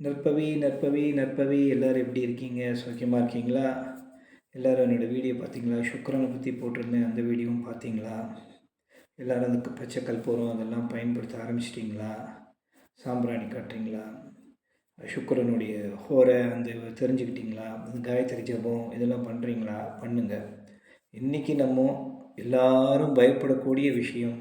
நற்பவி நற்பவி நற்பவி எல்லோரும் எப்படி இருக்கீங்க? சௌக்கியமாக இருக்கீங்களா? எல்லோரும் என்னோடய வீடியோ பார்த்தீங்களா? சுக்கரனை பற்றி போட்டிருந்தேன். அந்த வீடியோவும் பார்த்தீங்களா? எல்லோரும் அதுக்கு பச்சை கல்பூரம் அதெல்லாம் பயன்படுத்த ஆரம்பிச்சிட்டிங்களா? சாம்பிராணி காட்டுறீங்களா? சுக்கரனுடைய ஹோரை அந்த தெரிஞ்சுக்கிட்டிங்களா? அந்த காயத்ரி ஜபம் இதெல்லாம் பண்ணுறீங்களா பண்ணுங்கள் இன்றைக்கி நம்ம எல்லாரும் பயப்படக்கூடிய விஷயம்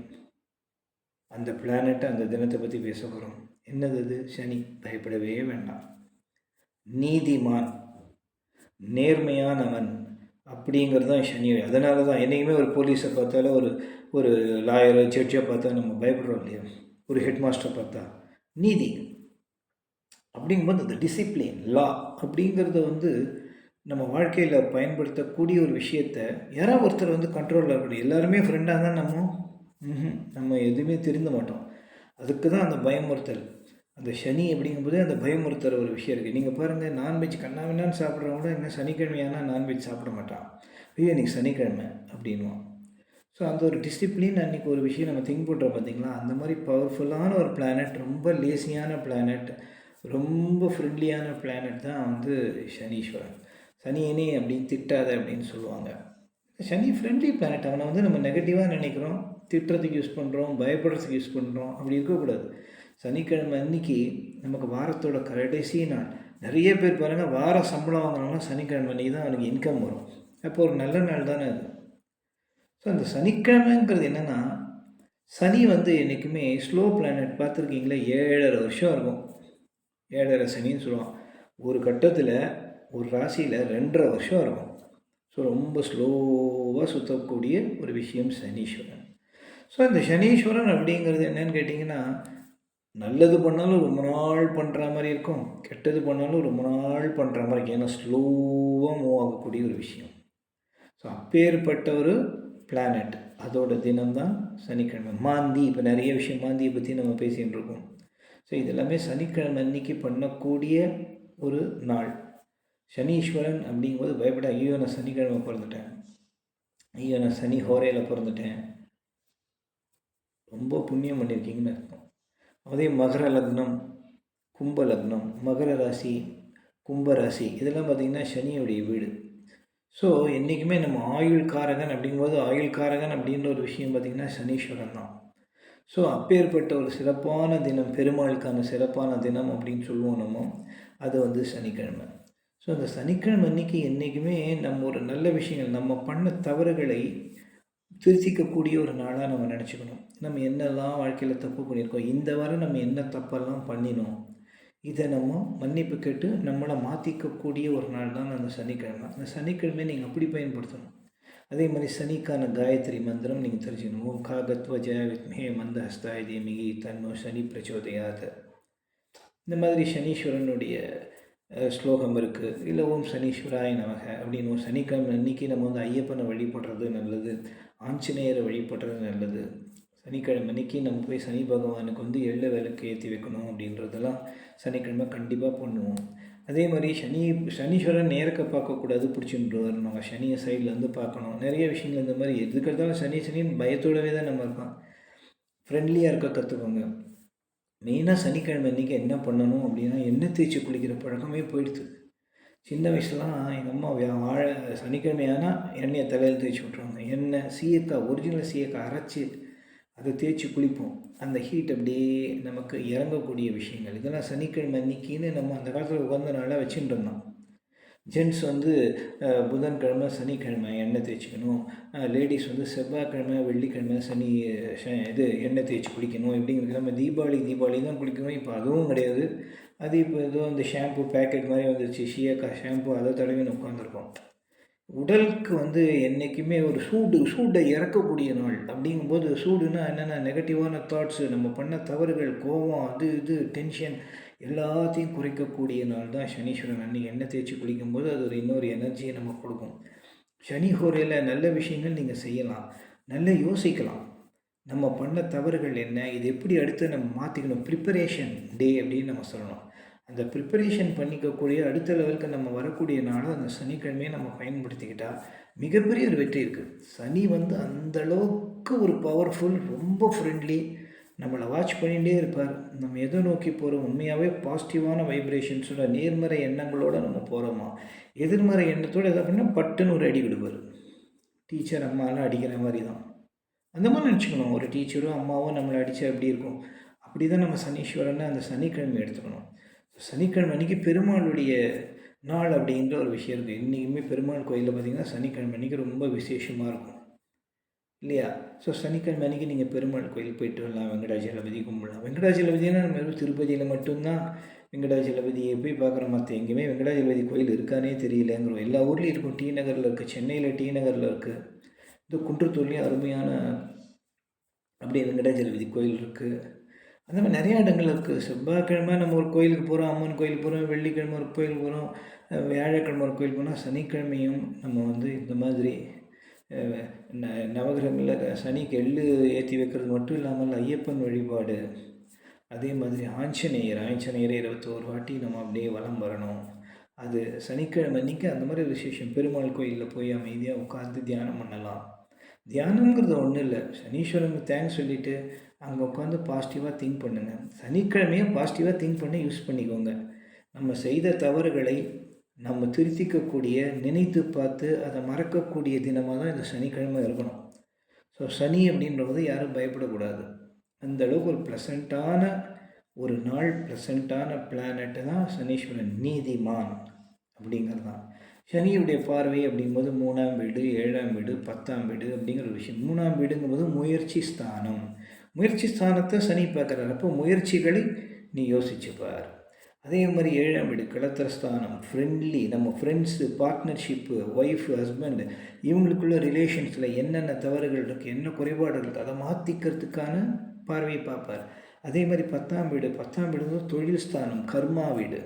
அந்த பிளானட்டை அந்த தினத்தை பற்றி பேச போகிறோம் என்னது அது சனி. பயப்படவே வேண்டாம். நீதிமான். நேர்மையானவன். அப்படிங்கிறது தான் சனி. அதனால தான் என்றைக்குமே ஒரு போலீஸை பார்த்தாலும் ஒரு ஒரு லாயரை ஜட்ஜை பார்த்தா நம்ம பயப்படுறோம் இல்லையா? ஒரு ஹெட் மாஸ்டர் பார்த்தா. நீதி. அப்படிங்கும்போது அந்த டிசிப்ளின் லா அப்படிங்கிறத வந்து நம்ம வாழ்க்கையில் பயன்படுத்தக்கூடிய ஒரு விஷயத்த யாராவது ஒருத்தர் வந்து கண்ட்ரோலில் இருக்கணும். எல்லாருமே ஃப்ரெண்டாக தான் நம்ம நம்ம எதுவுமே திருந்த மாட்டோம். அதுக்கு தான் அந்த பயமுறுத்தல். அந்த சனி அப்படிங்கும்போது அந்த பயமுறுத்துற ஒரு விஷயம் இருக்குது நீங்கள் பாருங்கள் நான்வெஜ் கண்ணாமின்னு சாப்பிட்றவங்க என்ன சனிக்கிழமையானா நான்வெஜ் சாப்பிட மாட்டான். ஐயோ இன்றைக்கி சனிக்கிழமை அப்படின்வான் ஸோ அந்த ஒரு டிசிப்ளின் அன்றைக்கி ஒரு விஷயம் நம்ம திங்க் பண்ணுறோம் பார்த்திங்களா அந்த மாதிரி பவர்ஃபுல்லான ஒரு பிளானட் ரொம்ப லேசியான பிளானட் ரொம்ப ஃப்ரெண்ட்லியான பிளானட் தான் வந்து சனீஸ்வரன். சனியனே அப்படின்னு திட்டாத அப்படின்னு சொல்லுவாங்க. சனி ஃப்ரெண்ட்லி பிளானட் அவனை வந்து நம்ம நெகட்டிவாக நினைக்கிறோம். திட்டுறதுக்கு யூஸ் பண்ணுறோம் பயப்படுறதுக்கு யூஸ் பண்ணுறோம் அப்படி இருக்கக்கூடாது. சனிக்கிழமை அன்னைக்கு நமக்கு வாரத்தோட கடைசி நாள். நிறைய பேர் பாருங்கள் வார சம்பளம் வாங்கினாலும் சனிக்கிழமை அன்றைக்கி தான் அவனுக்கு இன்கம் வரும். அப்போ ஒரு நல்ல நாள் தானே அது. ஸோ அந்த சனிக்கிழமைங்கிறது என்னென்னா சனி வந்து என்றைக்குமே ஸ்லோ பிளானட் பார்த்துருக்கீங்களா ஏழரை வருஷம் இருக்கும். ஏழரை சனின்னு சொல்லுவான். ஒரு கட்டத்தில் ஒரு ராசியில் ரெண்டரை வருஷம் இருக்கும். ஸோ ரொம்ப ஸ்லோவாக சுற்றக்கூடிய ஒரு விஷயம் சனீஸ்வரன். ஸோ இந்த சனீஸ்வரன் அப்படிங்கிறது என்னன்னு கேட்டிங்கன்னா நல்லது பண்ணாலும் ரொம்ப நாள் பண்ணுற மாதிரி இருக்கும் கெட்டது பண்ணாலும் ரொம்ப நாள் பண்ணுற மாதிரி இருக்கும். ஏன்னா ஸ்லோவாக மூவ் ஆகக்கூடிய ஒரு விஷயம். ஸோ அப்பேற்பட்ட ஒரு பிளானட் அதோட தினம்தான் சனிக்கிழமை. மாந்தி இப்போ நிறைய விஷயம் மாந்தியை பற்றி நம்ம பேசிகிட்டு இருக்கோம். ஸோ இதெல்லாமே சனிக்கிழமை அன்னைக்கு பண்ணக்கூடிய ஒரு நாள். சனீஸ்வரன் அப்படிங்கும்போது பயப்பட ஐயோ நான் சனிக்கிழமை பிறந்துட்டேன். ஐயோ நான் சனி ஹோரையில் பிறந்துட்டேன். ரொம்ப புண்ணியம் பண்ணியிருக்கீங்கன்னு அர்த்தம். அதே மகர லக்னம் கும்ப லக்னம் மகர ராசி கும்ப ராசி இதெல்லாம் பார்த்திங்கன்னா சனியுடைய வீடு. ஸோ என்றைக்குமே நம்ம ஆயுள் காரகன் அப்படிங்கும்போது ஆயுள் காரகன் அப்படின்ற ஒரு விஷயம் பார்த்திங்கன்னா சனீஸ்வரன் தான். ஸோ அப்பேற்பட்ட ஒரு சிறப்பான தினம் பெருமாளுக்கான சிறப்பான தினம் அப்படின்னு சொல்லுவோம் நம்ம. அது வந்து சனிக்கிழமை. ஸோ அந்த சனிக்கிழமை அன்றைக்கி என்றைக்குமே நம்ம ஒரு நல்ல விஷயங்கள் நம்ம பண்ண தவறுகளை திருத்திக்கக்கூடிய ஒரு நாளாக நம்ம நினச்சிக்கணும். நம்ம என்னெல்லாம் வாழ்க்கையில் தப்பு பண்ணியிருக்கோம் இந்த வாரம் நம்ம என்ன தப்பெல்லாம் பண்ணினோம் இதை நம்ம மன்னிப்பு கேட்டு நம்மளை மாற்றிக்கக்கூடிய ஒரு நாள் தான் அந்த சனிக்கிழமை. அந்த சனிக்கிழமை நீங்கள் அப்படி பயன்படுத்தணும். அதே மாதிரி சனிக்கான காயத்ரி மந்திரம் நீங்கள் தெரிஞ்சுக்கணும். ஓம் ஜெய வித்மே மந்த ஹஸ்தாய தேமிகி தன்னோ சனி பிரச்சோதயாத. இந்த மாதிரி சனீஸ்வரனுடைய ஸ்லோகம் இருக்குது இல்லை ஓம் சனீஸ்வராய நமக அப்படின்னு சனிக்கிழமை அன்றைக்கி நம்ம வந்து ஐயப்பனை வழிபடுறது நல்லது. ஆஞ்சநேயரை வழிபடுறது நல்லது. சனிக்கிழமை அன்றைக்கி நம்ம போய் சனி பகவானுக்கு வந்து எள்ள விளக்கு ஏற்றி வைக்கணும் அப்படின்றதெல்லாம் சனிக்கிழமை கண்டிப்பாக பண்ணுவோம். அதே மாதிரி சனி சனீஸ்வரன் நேரக்க பார்க்கக்கூடாது பிடிச்சின்றார் வரணும் சனியை சைடில் வந்து பார்க்கணும். நிறைய விஷயங்கள் இந்த மாதிரி எதுக்கிறதாலும் சனி சனின்னு பயத்தோடவே தான் நம்ம இருப்போம். ஃப்ரெண்ட்லியாக இருக்க கற்றுக்கோங்க மெயினாக சனிக்கிழமை அன்றைக்கி என்ன பண்ணணும் அப்படின்னா எண்ணெய் தேய்ச்சி குளிக்கிற பழக்கமே போயிடுது. சின்ன வயசுலாம் எங்கள் அம்மா வாழை சனிக்கிழமையானால் எண்ணெயை தலையில் தேய்ச்சி விட்ருவாங்க எண்ணெய் சீயக்காய் ஒரிஜினல் சீயக்காய் அரைச்சி அதை தேய்ச்சி குளிப்போம். அந்த ஹீட் அப்படியே நமக்கு இறங்கக்கூடிய விஷயங்கள். இதெல்லாம் சனிக்கிழமை அன்னைக்கின்னு நம்ம அந்த காலத்தில் உகந்த நாளாக வச்சுட்டு இருந்தோம் ஜென்ட்ஸ் வந்து புதன்கிழமை சனிக்கிழமை எண்ணெய் தேய்ச்சிக்கணும். லேடிஸ் வந்து செவ்வாய்க்கிழமை வெள்ளிக்கிழமை சனி இது எண்ணெய் தேய்ச்சி குளிக்கணும் இப்படிங்கிறது. நம்ம தீபாவளி தீபாவளி தான் குளிக்கணும். இப்போ அதுவும் கிடையாது. அது இப்போ ஏதோ அந்த ஷாம்பு பேக்கெட் மாதிரி வந்துருச்சு. ஷியக்கா ஷாம்பு அதை தடவி உட்காந்துருக்கோம் உடலுக்கு வந்து என்றைக்குமே ஒரு சூடு சூடை இறக்கக்கூடிய நாள். அப்படிங்கும்போது சூடுனா என்னென்ன? நெகட்டிவான தாட்ஸு நம்ம பண்ண தவறுகள் கோபம் அது இது டென்ஷன் எல்லாத்தையும் குறைக்கக்கூடிய நாள் தான் சனீஸ்வரன் அன்றைக்கி எண்ணெய் தேய்ச்சி குளிக்கும்போது அது ஒரு இன்னொரு எனர்ஜியை நம்ம கொடுக்கும். சனி ஹோரையில் நல்ல விஷயங்கள் நீங்கள் செய்யலாம். நல்ல யோசிக்கலாம். நம்ம பண்ண தவறுகள் என்ன? இது எப்படி அடுத்து நம்ம மாற்றிக்கணும் ப்ரிப்பரேஷன் டே அப்படின்னு நம்ம சொல்லணும். அந்த ப்ரிப்பரேஷன் பண்ணிக்கக்கூடிய அடுத்த லெவலுக்கு நம்ம வரக்கூடிய நாளும் அந்த சனிக்கிழமையை நம்ம பயன்படுத்திக்கிட்டால் மிகப்பெரிய ஒரு வெற்றி இருக்குது சனி வந்து அந்தளவுக்கு ஒரு பவர்ஃபுல் ரொம்ப ஃப்ரெண்ட்லி நம்மளை வாட்ச் பண்ணிகிட்டே இருப்பார். நம்ம எதை நோக்கி போகிறோம் உண்மையாகவே பாசிட்டிவான வைப்ரேஷன்ஸோட நேர்மறை எண்ணங்களோடு நம்ம போகிறோமா எதிர்மறை எண்ணத்தோடு எதை பண்ணால் பட்டுன்னு ஒரு அடி விடுவார். டீச்சர் அம்மாலாம் அடிக்கிற மாதிரி தான் அந்த மாதிரி நினச்சிக்கணும். ஒரு டீச்சரும் அம்மாவும் நம்மளை அடித்தா எப்படி இருக்கும்? அப்படி தான் நம்ம சனீஸ்வரனை அந்த சனிக்கிழமை எடுத்துக்கணும். சனிக்கிழமை அன்றைக்கி பெருமாளுடைய நாள் அப்படின்ற ஒரு விஷயம் இருக்குது இன்றைக்குமே பெருமாள் கோயிலில் பார்த்திங்கன்னா சனிக்கிழமை அன்றைக்கி ரொம்ப விசேஷமாக இருக்கும். இல்லையா? ஸோ சனிக்கிழமை அன்றைக்கி நீங்கள் பெருமாள் கோயில் போயிட்டு வரலாம். வெங்கடாஜலபதி கும்பிடலாம். வெங்கடாஜலபதினா நம்ம திருப்பதியில் மட்டும்தான் வெங்கடாஜலபதியை போய் பார்க்குற மற்ற எங்கேயுமே வெங்கடாஜலபதி கோயில் இருக்கானே தெரியலங்கிறோம். எல்லா ஊர்லேயும் இருக்கும். டி நகரில் இருக்குது சென்னையில் டி நகரில் இருக்குது இந்த குன்றத்தூர்லேயும் அருமையான அப்படியே வெங்கடாஜலபதி கோயில் இருக்குது அந்த மாதிரி நிறையா இடங்கள் இருக்குது செவ்வாய்க்கிழமை நம்ம ஒரு கோயிலுக்கு போகிறோம் அம்மன் கோயிலுக்கு போகிறோம் வெள்ளிக்கிழமை ஒரு கோயிலுக்கு போகிறோம் வியாழக்கிழமை ஒரு கோயிலுக்கு போனால் சனிக்கிழமையும் நம்ம வந்து இந்த மாதிரி ந நவகிரகங்களில் சனிக்கு எள்ளு ஏற்றி வைக்கிறது மட்டும் இல்லாமல் ஐயப்பன் வழிபாடு. அதே மாதிரி ஆஞ்சநேயர் ஆஞ்சநேயரை இருபத்தோரு வாட்டி நம்ம அப்படியே வலம் வரணும். அது சனிக்கிழமை அன்றைக்கி அந்த மாதிரி விசேஷம் பெருமாள் கோயிலில் போய் அமைதியாக உட்காந்து தியானம் பண்ணலாம். தியானங்கிறது ஒன்றும் இல்லை. சனீஸ்வரனுக்கு தேங்க்ஸ் சொல்லிவிட்டு அங்கே உட்காந்து பாசிட்டிவாக திங்க் பண்ணுங்கள் சனிக்கிழமையும் பாசிட்டிவாக திங்க் பண்ணி யூஸ் பண்ணிக்கோங்க. நம்ம செய்த தவறுகளை நம்ம திருத்திக்கக்கூடிய நினைத்து பார்த்து அதை மறக்கக்கூடிய தினமாக தான் இந்த சனிக்கிழமை இருக்கணும். ஸோ சனி அப்படின்றது யாரும் பயப்படக்கூடாது. அந்த அளவுக்கு ஒரு ப்ளசண்ட்டான ஒரு நாள் ப்ளசண்ட்டான பிளானட்டு தான் சனீஸ்வரன் நீதிமான் அப்படிங்கிறது தான் சனியுடைய பார்வை அப்படிங்கும்போது மூணாம் வீடு ஏழாம் வீடு பத்தாம் வீடு அப்படிங்கிற ஒரு விஷயம். மூணாம் வீடுங்கும்போது முயற்சி ஸ்தானம். முயற்சி ஸ்தானத்தை சனி பார்க்குறாரு. அப்போ முயற்சிகளை நீ யோசிச்சுப்பார். அதே மாதிரி ஏழாம் வீடு கிளத்திரஸ்தானம் ஃப்ரெண்ட்லி நம்ம ஃப்ரெண்ட்ஸு பார்ட்னர்ஷிப்பு ஒய்ஃப் ஹஸ்பண்டு இவங்களுக்குள்ள ரிலேஷன்ஸில் என்னென்ன தவறுகள் இருக்குது என்ன குறைபாடுகள் இருக்குது அதை மாற்றிக்கிறதுக்கான பார்வையை பார்ப்பார். அதே மாதிரி பத்தாம் வீடு பத்தாம் வீடு தொழில் ஸ்தானம் கர்மா வீடு.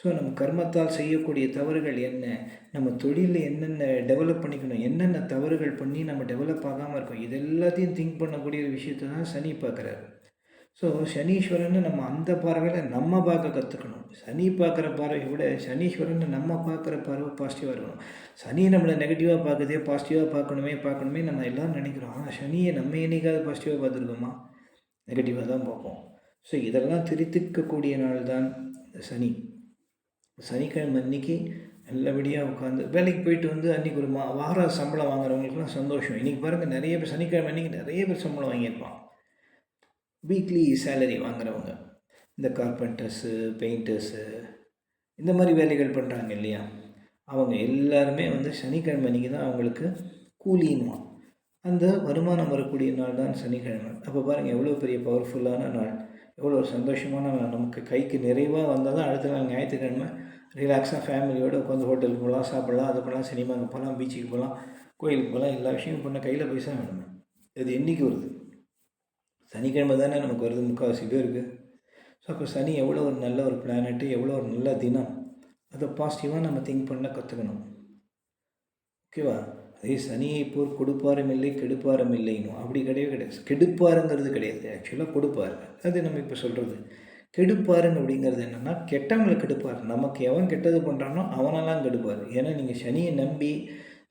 ஸோ நம்ம கர்மத்தால் செய்யக்கூடிய தவறுகள் என்ன? நம்ம தொழிலில் என்னென்ன டெவலப் பண்ணிக்கணும் என்னென்ன தவறுகள் பண்ணி நம்ம டெவலப் ஆகாமல் இருக்கோம் இது எல்லாத்தையும் திங்க் பண்ணக்கூடிய ஒரு விஷயத்தை தான் சனி பார்க்குறாரு. ஸோ சனீஸ்வரனை நம்ம அந்த பார்வையில் நம்ம பார்க்க கற்றுக்கணும் சனி பார்க்குற பார்வையை விட சனீஸ்வரன் நம்ம பார்க்குற பார்வை பாசிட்டிவாக இருக்கணும். சனி நம்மளை நெகட்டிவாக பார்க்குதே பாசிட்டிவாக பார்க்கணுமே பார்க்கணுமே நம்ம எல்லாம் நினைக்கிறோம். ஆனால் சனியை நம்ம என்னைக்காவது பாசிட்டிவாக பார்த்துருக்கோமா? நெகட்டிவாக தான் பார்ப்போம். ஸோ இதெல்லாம் திருத்திக்கக்கூடிய நாள் தான் சனி. சனிக்கிழமை அன்னைக்கு நல்லபடியாக உட்காந்து வேலைக்கு போயிட்டு வந்து அன்றைக்கி ஒரு மா வார சம்பளம் வாங்குறவங்களுக்குலாம் சந்தோஷம். இன்றைக்கி பாருங்கள் நிறைய பேர் சனிக்கிழமை அன்றைக்கி நிறைய பேர் சம்பளம் வாங்கியிருப்பான். வீக்லி சேலரி வாங்குறவங்க. இந்த கார்பெண்டர்ஸு பெயிண்டர்ஸு இந்த மாதிரி வேலைகள் பண்ணுறாங்க இல்லையா? அவங்க எல்லாருமே வந்து சனிக்கிழமை அன்றைக்கி தான் அவங்களுக்கு கூலின்வான் அந்த வருமானம் வரக்கூடிய நாள் தான் சனிக்கிழமை. அப்போ பாருங்கள் எவ்வளோ பெரிய பவர்ஃபுல்லான நாள். எவ்வளோ ஒரு சந்தோஷமான நாள். நமக்கு கைக்கு நிறைவாக வந்தால் தான் அடுத்த நாள் ஞாயிற்றுக்கிழமை ரிலாக்ஸாக ஃபேமிலியோடு உட்காந்து ஹோட்டலுக்கு போகலாம் சாப்பிட்லாம் அது போகலாம் சினிமாவுக்கு போகலாம் பீச்சுக்கு போகலாம் கோயிலுக்கு போகலாம் எல்லா விஷயமும் பண்ண கையில் பைசா வேணும். அது என்றைக்கு வருது? சனிக்கிழமை தானே நமக்கு வருது முக்கால்வாசி பேருக்கு. ஸோ அப்போ சனி எவ்வளோ ஒரு நல்ல ஒரு பிளானட்டு எவ்வளோ ஒரு நல்ல தினம் அதை பாசிட்டிவாக நம்ம திங்க் பண்ண கற்றுக்கணும் ஓகேவா அதே சனியை போர் கொடுப்பாரும் இல்லை கெடுப்பாரும் இல்லைன்னு. அப்படி கிடையவே கிடையாது. கெடுப்பாருங்கிறது கிடையாது. ஆக்சுவலாக கொடுப்பாரு. அது நம்ம இப்போ சொல்கிறது கெடுப்பாருன்னு அப்படிங்கிறது என்னென்னா கெட்டவங்களை கெடுப்பார். நமக்கு எவன் கெட்டது பண்ணுறானோ அவனெல்லாம் கெடுப்பார். ஏன்னா நீங்கள் சனியை நம்பி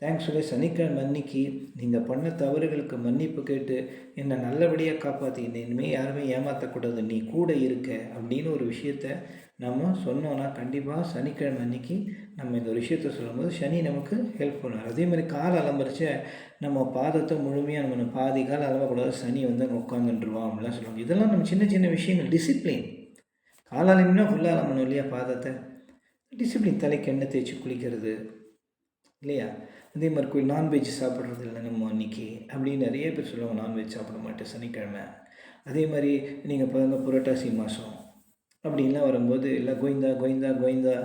தேங்க்ஸ் சொல்லி சனிக்கிழமை அன்னைக்கு நீங்கள் பண்ண தவறுகளுக்கு மன்னிப்பு கேட்டு என்னை நல்லபடியாக காப்பாற்றி இனிமேல் யாருமே ஏமாற்றக்கூடாது நீ கூட இருக்க அப்படின்னு ஒரு விஷயத்த நம்ம சொன்னோன்னா கண்டிப்பாக சனிக்கிழமை அன்னைக்கு நம்ம இந்த ஒரு விஷயத்த சொல்லும்போது சனி நமக்கு ஹெல்ப் பண்ணுவார். அதே மாதிரி கால் அலம்பரிச்ச நம்ம பாதத்தை முழுமையாக நம்ம பாதி கால் அலம்பக்கூடாது சனி வந்து அங்கே உட்காந்துருவான் அப்படிலாம் சொல்லுவாங்க. இதெல்லாம் நம்ம சின்ன சின்ன விஷயங்கள். டிசிப்ளின் காலாலமினா ஃபுல்லாக அலம்பணும் இல்லையா பாதத்தை? டிசிப்ளின் தலைக்கு எண்ணெய் தேய்ச்சி குளிக்கிறது. இல்லையா? அதே மாதிரி கோயில் நான்வெஜ் சாப்பிட்றது இல்லை நம்ம அன்றைக்கி அப்படின்னு நிறைய பேர் சொல்லுவாங்க நான்வெஜ் சாப்பிட மாட்டேன் சனிக்கிழமை. அதே மாதிரி நீங்கள் பாருங்கள் புரட்டாசி மாதம் அப்படின்லாம் வரும்போது எல்லாம் கோயந்தா கோயந்தா கோயந்தா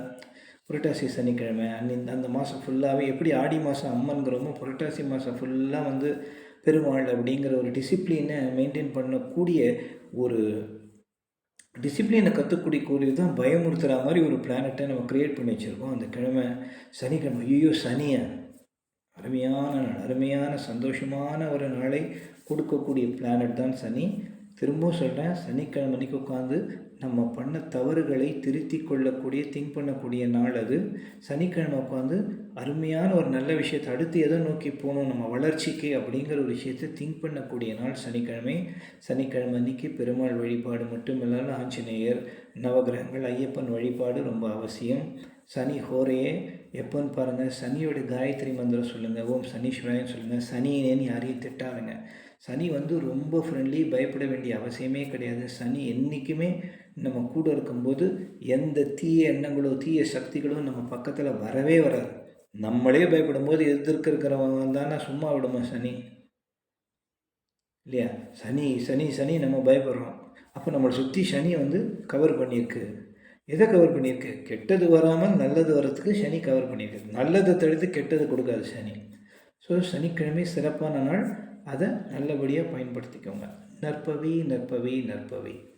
புரட்டாசி சனிக்கிழமை அன்னைக்கு அந்த மாதம் ஃபுல்லாகவே எப்படி ஆடி மாதம் அம்மன்கிறோமோ புரட்டாசி மாதம் ஃபுல்லாக வந்து பெருமாள் அப்படிங்கிற ஒரு டிசிப்ளினை மெயின்டைன் பண்ணக்கூடிய ஒரு டிசிப்ளினை கற்றுக்கூடிய தான் பயமுறுத்துகிற மாதிரி ஒரு பிளானட்டை நம்ம க்ரியேட் பண்ணி வச்சுருக்கோம். அந்த கிழமை சனிக்கிழமை ஐயோ சனியை. அருமையான நாள் அருமையான சந்தோஷமான ஒரு நாளை கொடுக்கக்கூடிய பிளானட் தான் சனி. திரும்பவும் சொல்கிறேன் சனிக்கிழமை அன்னைக்கு உட்காந்து நம்ம பண்ண தவறுகளை திருத்தி கொள்ளக்கூடிய திங்க் பண்ணக்கூடிய நாள் அது. சனிக்கிழமை உட்காந்து அருமையான ஒரு நல்ல விஷயத்தை அடுத்து எதை நோக்கி போகணும் நம்ம வளர்ச்சிக்கு அப்படிங்கிற ஒரு விஷயத்தை திங்க் பண்ணக்கூடிய நாள் சனிக்கிழமை. சனிக்கிழமை அன்னைக்கு பெருமாள் வழிபாடு மட்டும் இல்லாமல் ஆஞ்சநேயர் நவகிரகங்கள் ஐயப்பன் வழிபாடு ரொம்ப அவசியம். சனி ஹோரையே எப்போன்னு பாருங்கள் சனியோட காயத்ரி மந்திரம் சொல்லுங்கள் ஓம் சனீஸ்வராயன்னு சொல்லுங்கள் சனியேன்னு யாரையும் திட்டாதுங்க. சனி வந்து ரொம்ப ஃப்ரெண்ட்லி பயப்பட வேண்டிய அவசியமே கிடையாது. சனி என்றைக்குமே நம்ம கூட இருக்கும்போது எந்த தீய எண்ணங்களோ தீய சக்திகளோ நம்ம பக்கத்தில் வரவே வராது. நம்மளே பயப்படும் போது எதிர்க்க இருக்கிறவங்க தானே சும்மா விடுமா சனி? இல்லையா? சனி சனி சனி நம்ம பயப்படுறோம். அப்போ நம்மளை சுற்றி சனி வந்து கவர் பண்ணியிருக்கு. எதை கவர் பண்ணியிருக்கு? கெட்டது வராமல் நல்லது வர்றதுக்கு சனி கவர் பண்ணியிருக்கு. நல்லதை தடுத்து கெட்டது கொடுக்காது சனி. ஸோ சனிக்கிழமை சிறப்பான நாள். அதை நல்லபடியாக பயன்படுத்திக்கோங்க. நற்பவி நற்பவி நற்பவி.